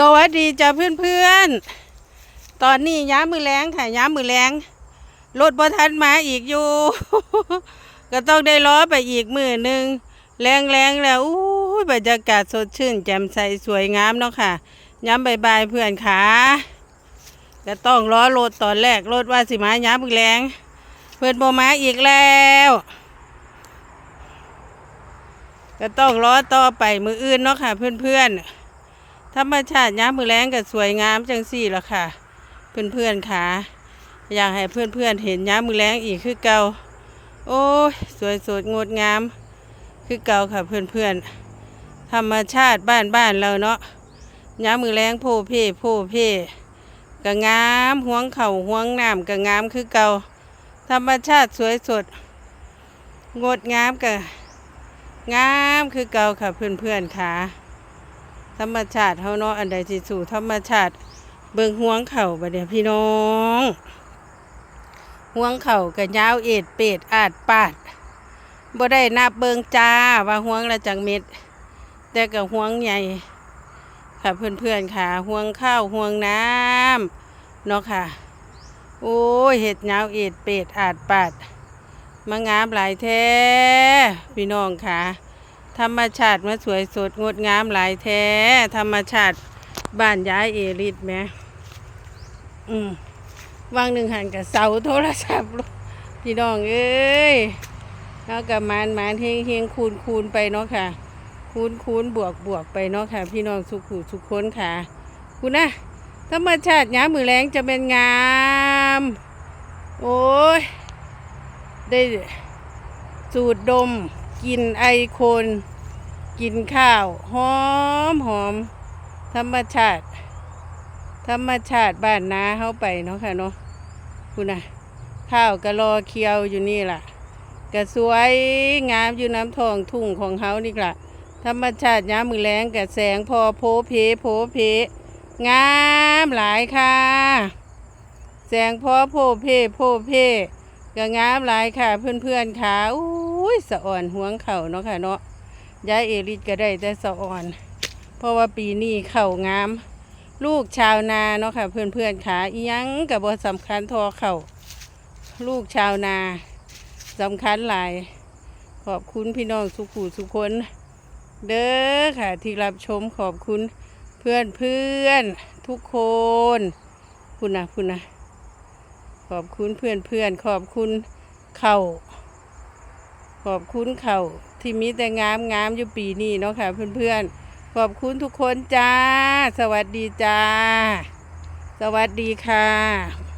สวัสดีจ้าเพื่อนเพื่อนๆตอนนี้ย้ามือแรงค่ะย้ามือแรงรถบทันมาอีกอยู่ ก็ต้องได้ล้อไปอีกมือหนึ่งแรงแรงๆแล้วอู้บรรยากาศสดชื่น แจ่มใสสวยงามเนาะค่ะ ย้ำบายบายเพื่อนขาก็ต้องล้อรถตอนแรกรถว่าสิมาย้ามมือแรงเพื่อนโบมาอีกแล้วก็ต้องล้อต่อไปมืออื่นเนาะค่ะ เพื่อนๆ ธรรมชาติย้ามมือแรงก็สวยงามจังสี่ละค่ะ เพื่อนเพื่อนๆค่ะอยากให้เพื่อนเพื่อนๆเห็นย้ามมือแรงอีกคือเก่าโอ้ยสวยสดงดงาม คือเก่าค่ะเพื่อนเพื่อนๆธรรมชาติบ้านบ้านๆเราเนาะย้ามมือแรงโพเพโพเพก็งามห่วงเข่าห่วงน้ำก็งามคือเก่าธรรมชาติสวยสด งดงามก็งามคือเก่าค่ะเพื่อนๆค่ะ ธรรมชาติเฮาเนาะอันใดที่สู่ธรรมชาติ เบิ่งห่วงเข่าบัดเดี๋ยวพี่น้องห่วงเข่าก็ยาวเอ็ดเป็ดอาดปาดบ่ได้นับเบิ่งจ้าว่าห่วงละจังเม็ด แต่ก็ห่วงใหญ่ค่ะเพื่อนๆค่ะห่วงข้าวห่วงน้ำเนาะค่ะ โอ้ยเห็ดยาวเอ็ดเป็ดอาดปาดมางามหลายแท้พี่น้องค่ะ ธรรมชาติมาสวยสดงดงามหลายแท้ ธรรมชาติบ้านย้ายเอริดแมอืมวางหนึ่งหันกับเสาโทรศัพท์พี่น้องเอ้ยแล้วกับมานมานเฮงเฮงคูณคูณไปเนาะค่ะ คูณคูณบวกบวกไปเนาะค่ะ พี่น้องสุขุสุขคนค่ะ คุณนะธรรมชาติย้ามือแรงจะเป็นงาม โอ้ยได้สูดดม กินไอโคนกินข้าวหอมหอม ธรรมชาติ ธรรมชาติบ้านนาเข้าไปเนาะค่ะเนาะคุณน่ะข้าวกะรอเคียวอยู่นี่ล่ะกะสวยงามอยู่น้ำทองทุ่งของเขานี่ล่ะ ธรรมชาติย้ามมือแรงกะแสงพอโพเพโพเพงามหลายค่ะ แสงพอโพเพโพเพก็งามหลายค่ะเพื่อนๆค่ะอุ้ ยสะอ่อนห่วงเข่าเนาะค่ะเนาะยายเอริดก็ได้แต่สะอ่อน เพราะว่าปีนี้เข่างาม ลูกชาวนาเนาะค่ะ เพื่อนเพื่อนๆขาอียังกับบสำคัญทอเข่าลูกชาวนาสำคัญหลาย ขอบคุณพี่น้องสุขุสุคน เด้อค่ะ ที่รับชมขอบคุณเพื่อนเพื่อนทุกคนคุณนะคุณนะขอบคุณเพื่อนเพื่อนขอบคุณเข่า ขอบคุณเขาที่มีแต่งามงามอยู่ปีนี้เนาะค่ะเพื่อนๆ ขอบคุณทุกคนจ้า สวัสดีจ้า สวัสดีค่ะ